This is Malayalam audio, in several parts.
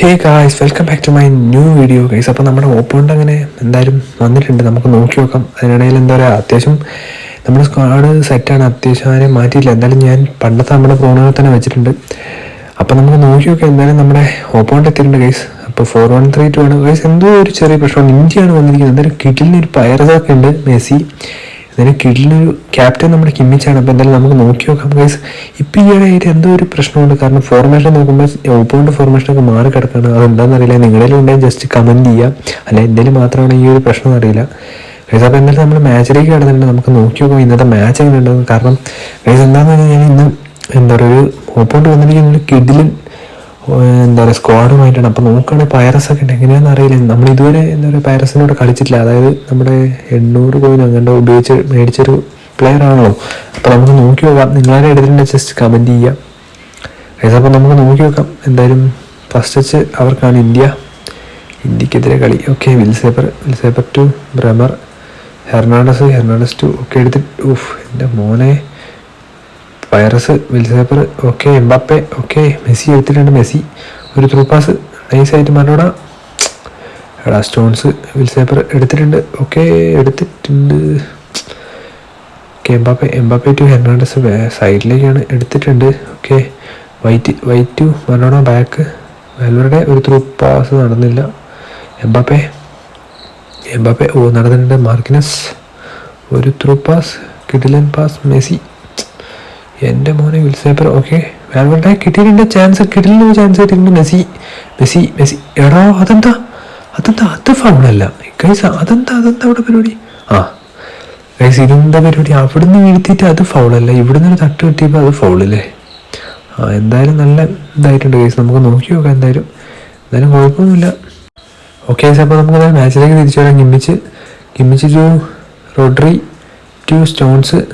Hey guys welcome back to my new video guys അപ്പോൾ നമ്മുടെ ഓപ്പോണ്ട് അങ്ങനെ എന്തായാലും വന്നിട്ടുണ്ട്. നമുക്ക് നോക്കി നോക്കാം. അതിനിടയിൽ എന്താ പറയുക അത്യാവശ്യം നമ്മുടെ സ്ക്വാഡ് സെറ്റാണ് അത്യാവശ്യം ആരെയും മാറ്റിയില്ല എന്തായാലും ഞാൻ പണ്ടത്തെ നമ്മുടെ ഫോണുകൾ തന്നെ വെച്ചിട്ടുണ്ട്. അപ്പോൾ നമുക്ക് നോക്കി നോക്കാം. എന്തായാലും നമ്മുടെ ഓപ്പോണ്ട് എത്തിയിട്ടുണ്ട് ഗൈസ് അപ്പോൾ ഫോർ വൺ ത്രീ ടു ആണ്. ഗൈസ് എന്തോ ഒരു ചെറിയ പ്രശ്നമാണ് ഇന്ത്യയാണ് വന്നിരിക്കുന്നത്. എന്തായാലും കിഡിലിന് ഒരു പയറതൊക്കെ ഉണ്ട് മെസ്സി. എന്തായാലും കിഡിലിനൊരു ക്യാപ്റ്റൻ നമ്മുടെ കിമ്മിച്ചാണ് അപ്പോൾ എന്തായാലും നമുക്ക് നോക്കി നോക്കാം. ഗൈസ് ഇപ്പം ഈ ഇടയായിട്ട് എന്തോ ഒരു പ്രശ്നമുണ്ട്. കാരണം ഫോർമേഷൻ നോക്കുമ്പോൾ ഓപ്പോണ്ട് ഫോർമേഷനൊക്കെ മാറി കിടക്കുകയാണ് അതെന്താണെന്ന് അറിയില്ല. നിങ്ങളുടെ ഉണ്ടെങ്കിൽ ജസ്റ്റ് കമന്റ് ചെയ്യുക അല്ല എന്തെങ്കിലും മാത്രമാണ് ഈ ഒരു പ്രശ്നം അറിയില്ല. ഗൈസ് അപ്പോൾ എന്തായാലും നമ്മൾ മാച്ചിലേക്ക് കിടന്നിട്ടുണ്ട്. നമുക്ക് നോക്കി നോക്കാം ഇന്നത്തെ മാച്ച് എങ്ങനെ ഉണ്ടാകും കാരണം ഗൈസ് എന്താണെന്ന് വെച്ച് കഴിഞ്ഞാൽ ഇന്ന് എന്താ പറയുക ഒരു ഓപ്പോണ്ട് വന്നിരിക്കുന്ന കിഡിലും എന്താ പറയുക സ്ക്വാഡുമായിട്ടാണ് അപ്പോൾ നോക്കുകയാണെങ്കിൽ പൈറസ് ഒക്കെ ഉണ്ട്. എങ്ങനെയാണെന്ന് അറിയില്ല. നമ്മൾ ഇതുവരെ എന്താ പറയുക പൈറസിനോട് കളിച്ചിട്ടില്ല. അതായത് നമ്മുടെ എണ്ണൂറ് കോയിൻ അങ്ങനെ ഉപയോഗിച്ച് മേടിച്ചൊരു പ്ലെയർ ആണല്ലോ. അപ്പോൾ നമുക്ക് നോക്കി നോക്കാം. നിങ്ങളാരും എടുത്തിട്ടുണ്ട്? ജസ്റ്റ് കമന്റ് ചെയ്യാം അതായത് അപ്പോൾ നമുക്ക് നോക്കി നോക്കാം. എന്തായാലും ഫസ്റ്റ് വെച്ച് അവർക്കാണ് ഇന്ത്യ. ഇന്ത്യക്കെതിരെ കളി. ഓക്കെ വിൽസേപ്പർ വിൽസേപ്പർ ടു ബ്രമർ ഹെർണാണ്ടസ് ഹെർണാണ്ടസ് ടു ഒക്കെ എടുത്തിട്ട്. ഊഫ് എന്റെ മോനെ. വൈറസ് വിൽസേപ്പർ ഓക്കെ എംബാപ്പെ ഓക്കെ മെസ്സി എടുത്തിട്ടുണ്ട് മെസ്സി. ഒരു ത്രൂ പാസ് നൈസായിട്ട് മറോട എടാ സ്റ്റോൺസ് വിൽസേപ്പർ എടുത്തിട്ടുണ്ട്. ഓക്കെ എടുത്തിട്ടുണ്ട്. Okay Mbappe Mbappe to Hernandez സൈഡിലേക്കാണ് എടുത്തിട്ടുണ്ട്. ഓക്കെ വൈറ്റ് വൈറ്റ് ടു മറോണ ബാക്ക് വെൽവറുടെ ഒരു ത്രൂ പാസ് നടന്നില്ല. എംബാപ്പെ എംബാപ്പെ ഓ നടന്നിട്ടുണ്ട്. മാർക്കിനസ് ഒരു ത്രൂ പാസ് കിഡിലൻ പാസ് മെസ്സി. എന്റെ മോനെ വിൽസേപ്പർ ഓക്കെ വേറെ കിട്ടിയിട്ടുണ്ട് ചാൻസ് കിട്ടില്ല ചാൻസ് കിട്ടിയിട്ടുണ്ട്. Messi Messi Messi. എടാ അതെന്താ? അതെന്താ? അത് ഫൗളല്ല. കൈസ അതെന്താ? അതെന്താ അവിടെ പരിപാടി? ആ. കൈസ ഇതെന്താ പരിപാടി? അവിടുന്ന് വീഴ്ത്തിയിട്ട് അത് ഫൗളല്ല. ഇവിടുന്ന് ഒരു തട്ട് കിട്ടിയപ്പോൾ അത് ഫൗളല്ലേ? ആ എന്തായാലും നല്ല ഇതായിട്ടുണ്ട് കൈസ് നമുക്ക് നോക്കി നോക്കാം എന്തായാലും. എന്തായാലും കുഴപ്പമൊന്നുമില്ല. ഓക്കെ ഗൈസ് അപ്പോൾ നമുക്ക് എന്തായാലും മാച്ചിലേക്ക് തിരിച്ചു വരാം. Kimmich Kimmich to Rodri to Stones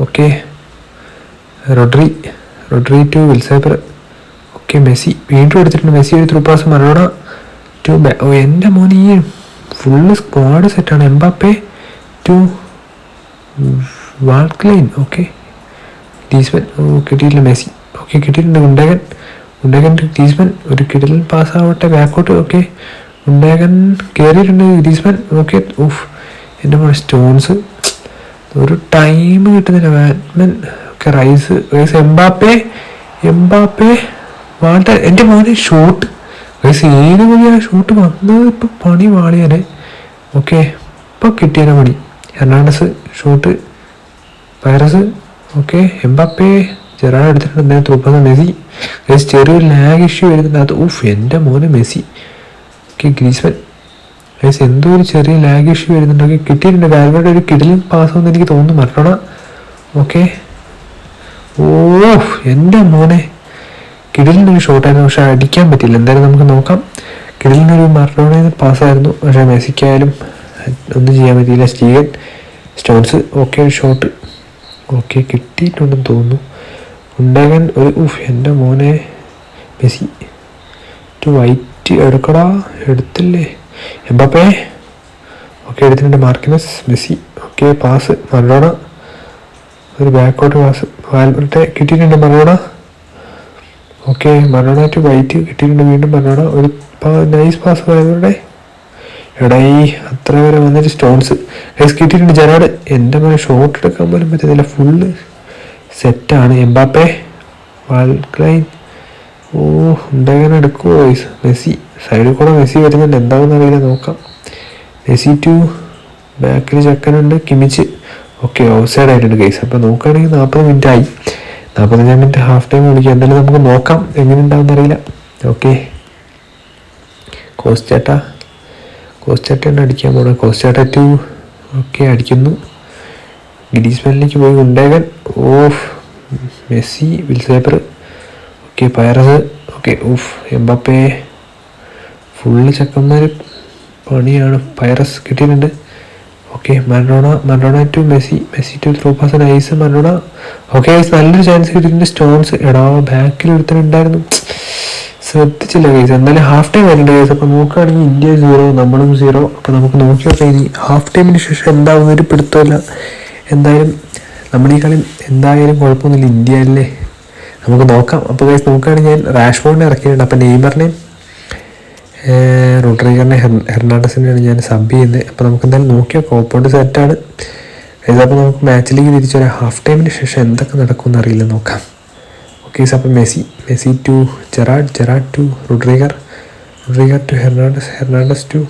okay Rodri Rodri to വിൽസേപ്പർ. Okay Messi. വീണ്ടും എടുത്തിട്ടുണ്ട്. മെസ്സി ഒരു ത്രൂ പാസ് മറോണ ടു ഓ എന്റെ മോൻ ഈ ഫുള്ള് സ്ക്വാഡ് സെറ്റാണ് എംബാപ്പെ ടു വാൾക്ലൈൻ ഓക്കെ ടീസ്മൻ ഓ കിട്ടിയില്ല മെസ്സി. ഓക്കെ കിട്ടിയിട്ടുണ്ട് ഉണ്ടകൻ ഉണ്ടകൻ ടു ടീസ്മൻ ഒരു കിടിലൻ പാസ് ആവട്ടെ ബാക്കോട്ട് ഓക്കെ ഉണ്ടകൻ കയറിയിട്ടുണ്ട് ഗ്രീസ്മൻ. ഓക്കെ ഊഫ് എന്റെ മോൻ സ്റ്റോൺസ്. ഒരു ടൈം കിട്ടുന്നില്ല. ബാറ്റ്മാൻ റൈസ് റൈസ് എംബാപ്പെ എംബാപ്പെ. വാണ്ട എന്റെ മോനെ ഷൂട്ട്. റൈസ് ഏത് വഴിയാണ് ഷൂട്ട് വന്നത്? ഇപ്പം പണി വാളിയാനെ. ഓക്കെ ഇപ്പം കിട്ടിയാനെ പണി. Hernandez shoot. Virus. Okay Mbappe. Gerard എടുത്തിട്ടുണ്ട് നേരത്തെ ത്രൂപ്പസ് മെസ്സി. റൈസ് ചെറിയൊരു ലാഗ് ഇഷ്യൂ വരുന്നുണ്ട്. ഊഫ് എന്റെ മോനെ മെസ്സി. ഓക്കെ ഗ്രീസ്മൻ ഗൈസ് എന്തോ ഒരു ചെറിയ ലാഗ് ഇഷ്യൂ വരുന്നുണ്ടെങ്കിൽ കിട്ടിയിട്ടുണ്ട്. വാൽവേഡ് ഒരു പാസ് എന്ന് എനിക്ക് തോന്നുന്നു. മറക്കണം? ഓക്കെ. ഓ എന്റെ മോനെ. കിടിലിന്റെ ഒരു ഷോട്ടായിരുന്നു പക്ഷെ അടിക്കാൻ പറ്റില്ല എന്തായാലും നമുക്ക് നോക്കാം. കിടിലിനൊരു മറഡോണ പാസ്സായിരുന്നു. പക്ഷെ മെസ്സിക്കായാലും ഒന്നും ചെയ്യാൻ പറ്റിയില്ല. സ്റ്റീവൻ സ്റ്റോൺസ് ഓക്കെ ഒരു ഷോട്ട് ഓക്കെ കിട്ടിയിട്ടുണ്ടെന്ന് തോന്നുന്നു. ഉണ്ടാകാൻ ഒരു ഉഫ് എന്റെ മോനെ. മെസ്സി. ടു വൈറ്റ് എടുക്കടാ. എടുത്തില്ലേ? എംബാപ്പേ. ഓക്കെ എടുത്തിട്ടുണ്ട്. Marquinhos Messi. Okay pass Maradona ഒരു ബാക്കോട്ട് പാസ് വാൽബർട്ടെ കിട്ടിയിട്ടുണ്ട് Maradona. Okay Maradona to White കിട്ടിയിട്ടുണ്ട് വീണ്ടും മറോണ. ഒരു നൈസ് പാസ് വാൽബർട്ടെ എടാ ഈ അത്ര വരെ വന്നിട്ട് സ്റ്റോൺസ് ഗൈസ് കിട്ടിയിട്ടുണ്ട് ജനാട് എന്റെ മേലെ ഷോട്ട് എടുക്കാൻ പോലും പറ്റുന്നില്ല. ഫുള്ള് സെറ്റാണ് എംബാപ്പെ വാൽക്ലൈൻ ഓ ഉണ്ടെങ്ങനെ എടുക്കുമോ ഗൈസ് മെസ്സി. സൈഡിൽ കൂടെ മെസ്സി വരുന്നുണ്ട്. എന്താണെന്ന് അറിയില്ല. നോക്കാം. മെസ്സി ടു ബാക്കിൽ ചെക്കനുണ്ട്. കിമിച്ച്. ഓക്കെ ഓഫ് സൈഡ് ആയിട്ടുണ്ട് ഗൈസ് അപ്പോൾ നോക്കുകയാണെങ്കിൽ നാൽപ്പത് മിനിറ്റ് ആയി. നാൽപ്പത്തഞ്ചാം മിനിറ്റ് ഹാഫ് ടൈം വിളിക്കുക എന്തായാലും നമുക്ക് നോക്കാം എങ്ങനെ ഉണ്ടാവും അറിയില്ല ഓക്കെ കോസ്റ്റേട്ട കോസ്റ്റേട്ടയാണ് അടിക്കാൻ പോണ. കോസ്റ്റേട്ട ടു ഓക്കെ അടിക്കുന്നു. ഗിരീസ്മാനിലേക്ക് പോയി ഉണ്ടേകൻ of Messi വിൽസേപ്പർ. Okay Pires. Okay off Mbappe. Full ചെക്കന്മാർ പണിയാണ്. പൈറസ് കിട്ടിയിട്ടുണ്ട്. Okay Maradona Maradona to Messi Messi to through pass nice Maradona okay നല്ലൊരു ചാൻസ് കിട്ടിയിട്ടുണ്ട്. സ്റ്റോൺസ് എടാ ബാക്കിൽ ഒരുത്തനുണ്ടായിരുന്നു ശ്രദ്ധിച്ചില്ല കേസ് എന്തായാലും ഹാഫ് ടൈം വരുന്നുണ്ട് കേസ് അപ്പോൾ നോക്കുകയാണെങ്കിൽ ഇന്ത്യ സീറോ നമ്മളും സീറോ അപ്പോൾ നമുക്ക് നോക്കി നോക്കാം ഇനി ഹാഫ് ടൈമിന് ശേഷം എന്താവുന്ന ഒരു പിടുത്തമില്ല. എന്തായാലും നമ്മുടെ ഈ കളി എന്തായാലും കുഴപ്പമൊന്നുമില്ല. ഇന്ത്യ അല്ലേ? നമുക്ക് നോക്കാം. അപ്പോൾ കേസ് നോക്കുകയാണെങ്കിൽ ഞാൻ റാഷ്ബോർഡിനെ ഇറക്കിയിട്ടുണ്ട്. അപ്പോൾ നെയ്മറിനെയും റോഡ്രിഗറിനെ ഹെർണാണ്ടസിനെയാണ് ഞാൻ സബ് ചെയ്യുന്നത്. അപ്പോൾ നമുക്ക് എന്തായാലും നോക്കിയാൽ കോപ്പൗണ്ട് സെറ്റാണ് ഇതപ്പോൾ നമുക്ക് മാച്ചിലേക്ക് തിരിച്ചൊരു ഹാഫ് ടൈമിന് ശേഷം എന്തൊക്കെ നടക്കുമെന്ന് അറിയില്ല നോക്കാം. ഓക്കെ അപ്പോൾ Messi Messi to Gerrard Gerrard to Rodriguez Rodriguez to Hernandez Hernandez to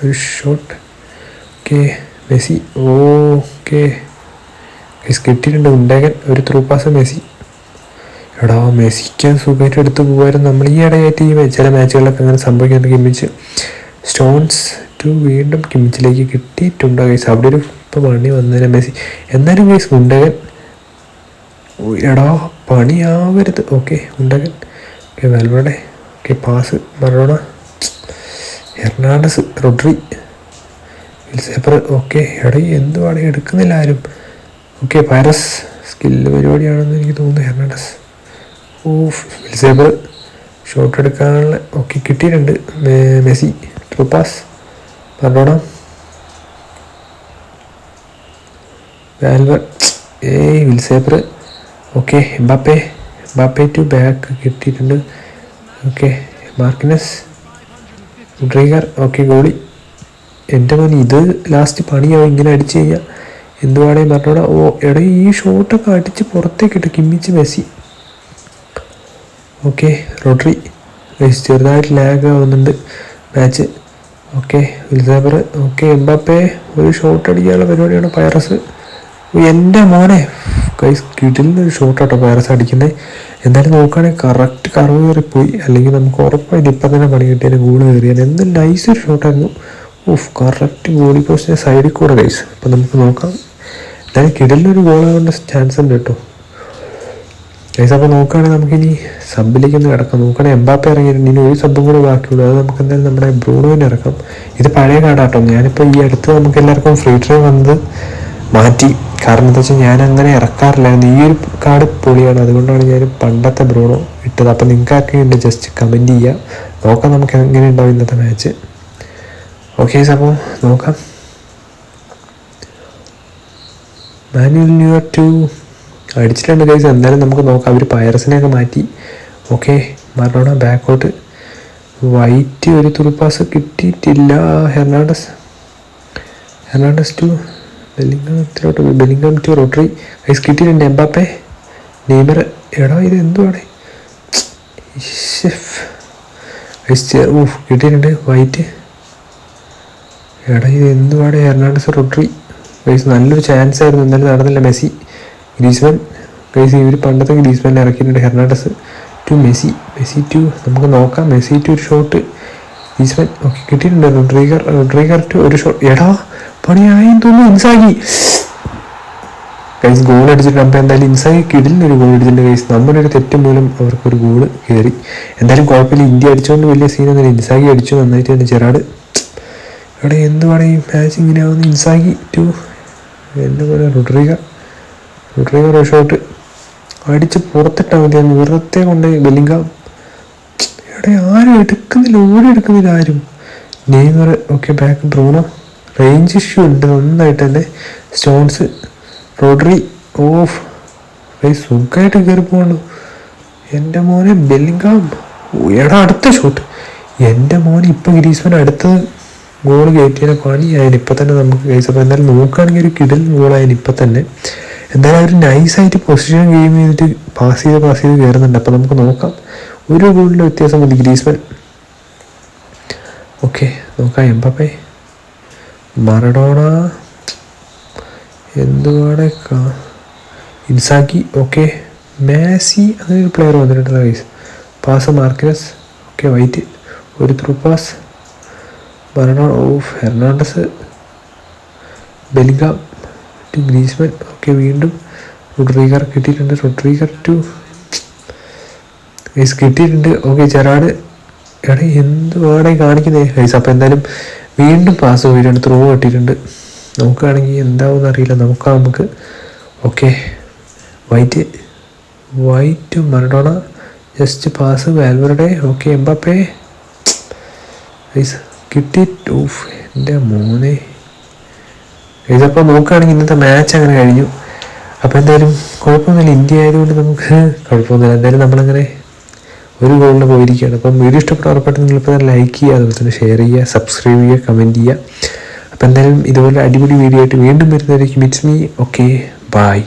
ഒരു ഷോട്ട് ഓക്കെ മെസ്സി ഓക്കെ കിട്ടിയിട്ടുണ്ട് ഉണ്ടേകൻ ഒരു ത്രൂ പാസ് മെസ്സി. എടാ മെസ്സിക്ക് സുഖമായിട്ട് എടുത്ത് പോകുമായിരുന്നു നമ്മൾ ഈ ഇടയായിട്ട് ഈ ചില മാച്ചുകളിലൊക്കെ അങ്ങനെ സംഭവിക്കുന്നത് കിമ്മിച്ച് സ്റ്റോൺസ് ടു വീണ്ടും കിമ്മിച്ചിലേക്ക് കിട്ടിയിട്ടുണ്ട് ഗൈസ് അവിടെ ഒരു ഇപ്പോൾ പണി വന്നതിന് മെസ്സി. എന്നാലും ഗൈസ് ഉണ്ടകൻ എടാ പണിയാവരുത്. Okay Gundogan okay Valverde okay pass Maradona. Hernandez Rodri. വിൽസേപ്പർ okay എടാ എന്തുവാണ്? എടുക്കുന്നില്ല ആരും. ഓക്കെ പാരസ്. സ്കില്ല് പരിപാടിയാണെന്ന് എനിക്ക് തോന്നുന്നു ഹെർണാണ്ടസ്. ഓ വിൽസേബർ ഷോട്ട് എടുക്കാനുള്ള ഒക്കെ കിട്ടിയിട്ടുണ്ട്. മെസ്സി പാസ് പറഞ്ഞോടാം വാൽവർ ഏയ് വിൽസേബർ okay Mbappe Mbappe to back കിട്ടിയിട്ടുണ്ട്. ഓക്കെ മാർക്കിനസ് ഡ്രീഗർ ഓക്കെ ഗോളി എന്റെ മോൻ ഇത് ലാസ്റ്റ് പണിയാവും ഇങ്ങനെ അടിച്ചു കഴിഞ്ഞാൽ എന്തുവാടേ പറഞ്ഞോടാ ഓ എടാ ഈ ഷോട്ടൊക്കെ അടിച്ച് പുറത്തേക്ക് ഇട്ട് കിമ്മിച്ച് മെസ്സി. ഓക്കെ റോട്ടറി ചെറുതായിട്ട് ലാഗ് ആവുന്നുണ്ട് മാച്ച് ഓക്കെ വിൽസാബർ ഓക്കെ എംബാപ്പെ ഒരു ഷോട്ട് അടിക്കാനുള്ള പരിപാടിയാണ് പൈറസ് എന്റെ മോനെ. കൈസ് ഷോട്ട് ഷോട്ടാട്ടോ പയറസ് അടിക്കുന്നത് എന്തായാലും നോക്കുകയാണെങ്കിൽ കറക്റ്റ് കറവ് കയറിപ്പോയി. അല്ലെങ്കിൽ നമുക്ക് ഉറപ്പായിട്ട് ഇപ്പം തന്നെ പണി കിട്ടിയാൽ ഗോൾ കയറിയാൽ എന്ത് നൈസ് ഒരു ഷോട്ടായിരുന്നു ഓഫ് കറക്റ്റ് ഗോളി പോസ്റ്റിന്റെ സൈഡിൽ കൂടെ കൈസ് അപ്പം നമുക്ക് നോക്കാം. എന്തായാലും കിടലിനൊരു ഗോളാവേണ്ട ചാൻസ് ഉണ്ട് കേട്ടോ. ഗൈസ് അപ്പോൾ നോക്കുകയാണെങ്കിൽ നമുക്കിനി സബിലേക്ക് ഒന്ന് കിടക്കാം. നോക്കുകയാണെങ്കിൽ എംബാപ്പ ഇറങ്ങിയിട്ടുണ്ട് ഇനി ഒരു സബും കൂടെ ബാക്കിയുള്ളൂ. അത് നമുക്ക് എന്തായാലും നമ്മുടെ ബ്രൂണോയിന് ഇറക്കാം. ഇത് പഴയ കാർഡാട്ടോ. ഞാനിപ്പോൾ ഈ അടുത്ത് നമുക്ക് എല്ലാവർക്കും ഫ്രീ ട്രൈ വന്നത് മാറ്റി. കാരണം എന്താ വെച്ചാൽ ഞാൻ അങ്ങനെ ഇറക്കാറില്ലായിരുന്നു ഈ ഒരു കാർഡ് പൊളിയാണ്. അതുകൊണ്ടാണ് ഞാൻ പണ്ടത്തെ ബ്രൂണോ ഇട്ടത്. അപ്പോൾ നിങ്ങൾക്ക് ഉണ്ട് ജസ്റ്റ് കമന്റ് ചെയ്യുക നോക്കാം നമുക്ക് എങ്ങനെ ഉണ്ടാവും ഇന്നത്തെ മാച്ച് ഓക്കെ അപ്പോൾ നോക്കാം. മാനുവൽ ന്യൂ ടു അടിച്ചിട്ടുണ്ട് ഗൈസ് എന്തായാലും നമുക്ക് നോക്കാം. അവർ പൈറസിനെയൊക്കെ മാറ്റി. ഓക്കെ മറോണ ബാക്കോട്ട് വൈറ്റ് ഒരു തുറുപ്പാസ് കിട്ടിയിട്ടില്ല. ഹെർണാണ്ടസ് ഹെർണാണ്ടസ് ടു ബെല്ലിംഗത്തിലോട്ട് ബെല്ലിംഗം ടു റോട്ടറി ഗൈസ് കിട്ടിയിട്ടുണ്ട് എംബാപ്പെ. നെയ്മർ. എടാ ഇത് എന്തുവാണ്? ഊഫ് കിട്ടിയിട്ടുണ്ട്. വൈറ്റ് എടാ ഇത് എന്തുവാണ്? ഹെർണാണ്ടസ് റോട്ടറി ഗൈസ് നല്ലൊരു ചാൻസ് ആയിരുന്നു. എന്തായാലും നടന്നില്ല മെസ്സി. ഗ്രീസ്മാൻ. ഗൈസ് ഇവർ പണ്ടത്തെ ഗ്രീസ്മാൻ ഇറക്കിയിട്ടുണ്ട്. Hernandez to Messi. Messi to നമുക്ക് നോക്കാം. മെസ്സി ടു ഒരു ഷോട്ട് ഗ്രീസ്മാൻ ഓക്കെ കിട്ടിയിട്ടുണ്ട്. റോഡ്രീഗർ റോഡ്രീഗർ ടു ഒരു ഷോട്ട് എടാ പണിയായി തോന്നുന്നു. ഇൻസാഗി ഗൈസ് ഗോൾ അടിച്ചിട്ട് നമ്മൾ എന്തായാലും ഇൻസായി കിടിലിന് ഒരു ഗോൾ അടിച്ചിട്ടുണ്ട് ഗൈസ് നമ്മുടെ ഒരു തെറ്റ് മൂലം അവർക്കൊരു ഗോൾ കയറി എന്തായാലും കുഴപ്പമില്ല. ഇന്ത്യ അടിച്ചുകൊണ്ട് വലിയ സീനൊന്നും ഇൻസാഗി അടിച്ചു. നന്നായിട്ട് തന്നെ ചെറാട് ഇവിടെ എന്ത് വേണമെങ്കിൽ മാച്ച് ഇങ്ങനെ ആവുന്നു ഇൻസാഗി ടു എന്താ പറയുക? റോഡ്രീഗർ. ഒരു ഷോട്ട് അടിച്ച് പുറത്തിട്ടാൽ മതിയായിരുന്നു വെറുതെ കൊണ്ട് ബെല്ലിങ്കാം. എവിടെ ആരും എടുക്കുന്നില്ല. ഓടി എടുക്കുന്നില്ല ആരും. Neymar okay back Bruno? Range issue ഉണ്ട്. നന്നായിട്ട് തന്നെ സ്റ്റോൺസ്. റോഡറി ഓഫ്. ഏയ് സുഖമായിട്ട് കയറി പോകണു എന്റെ മോനെ ബെല്ലിങ്കാം. എടാ അടുത്ത ഷോട്ട് എന്റെ മോനെ ഇപ്പം ഗ്രീസ്മാൻ അടുത്തത്. ഗോൾ കയറ്റിയാൽ പണിയായാലും ഇപ്പം തന്നെ നമുക്ക് കേസ് അപ്പോൾ എന്തായാലും നോക്കുകയാണെങ്കിൽ ഒരു കിടൽ ഗോളായാലും ഇപ്പം തന്നെ. എന്തായാലും അവർ നൈസായിട്ട് പൊസിഷൻ ഗെയിം ചെയ്തിട്ട് പാസ് ചെയ്ത് പാസ് ചെയ്ത് കയറുന്നുണ്ട്. അപ്പോൾ നമുക്ക് നോക്കാം. ഒരു ഗോളിന്റെ വ്യത്യാസം മതി ഗ്രീസ്മൻ ഓക്കെ നോക്കാം. എംബപ്പേ. മറഡോണ. എന്തുവാടെ ഇൻസാക്കി ഓക്കെ മാസി അങ്ങനെ ഒരു പ്ലെയർ വന്നിട്ടുണ്ടല്ലോ guys pass Marquinhos. Okay White ഒരു through pass Maradona off Hernandez Bellingham to Griezmann. ഒക്കെ വീണ്ടും റൊഡ്രീഗർ കിട്ടിയിട്ടുണ്ട്. റൊഡ്രീഗർ ടു ഗൈസ് കിട്ടിയിട്ടുണ്ട്. ഓക്കെ ചെറാട് എടാ എന്തുവാടെ കാണിക്കുന്നേ. ഗൈസ് അപ്പോൾ എന്തായാലും വീണ്ടും പാസ് പോയിട്ടുണ്ട് ത്രൂ കിട്ടിയിട്ടുണ്ട്. നോക്കുകയാണെങ്കിൽ എന്താവും അറിയില്ല. നോക്കാം നമുക്ക് okay. White White Maradona. Just pass വാൽവറുടെ okay Mbappe. Guys കിട്ടി എന്റെ മോനെ ഇതപ്പോൾ നോക്കുകയാണെങ്കിൽ ഇന്നത്തെ മാച്ച് അങ്ങനെ കഴിഞ്ഞു. അപ്പോൾ എന്തായാലും കുഴപ്പമൊന്നുമില്ല. ഇന്ത്യ ആയതുകൊണ്ട് നമുക്ക് കുഴപ്പമൊന്നുമില്ല. എന്തായാലും നമ്മളങ്ങനെ ഒരു ഗോളിന് പോയിരിക്കുകയാണ്. അപ്പം വീഡിയോ ഇഷ്ടപ്പെട്ട ഉറപ്പായിട്ട് നിങ്ങളിപ്പോൾ ലൈക്ക് ചെയ്യുക അതുപോലെ തന്നെ ഷെയർ ചെയ്യുക സബ്സ്ക്രൈബ് ചെയ്യുക കമന്റ് ചെയ്യുക. അപ്പോൾ എന്തായാലും ഇതുപോലെ അടിപൊളി വീഡിയോ ആയിട്ട് വീണ്ടും വരുന്നതായിരിക്കും ഇറ്റ്സ് മീ ഓക്കെ ബൈ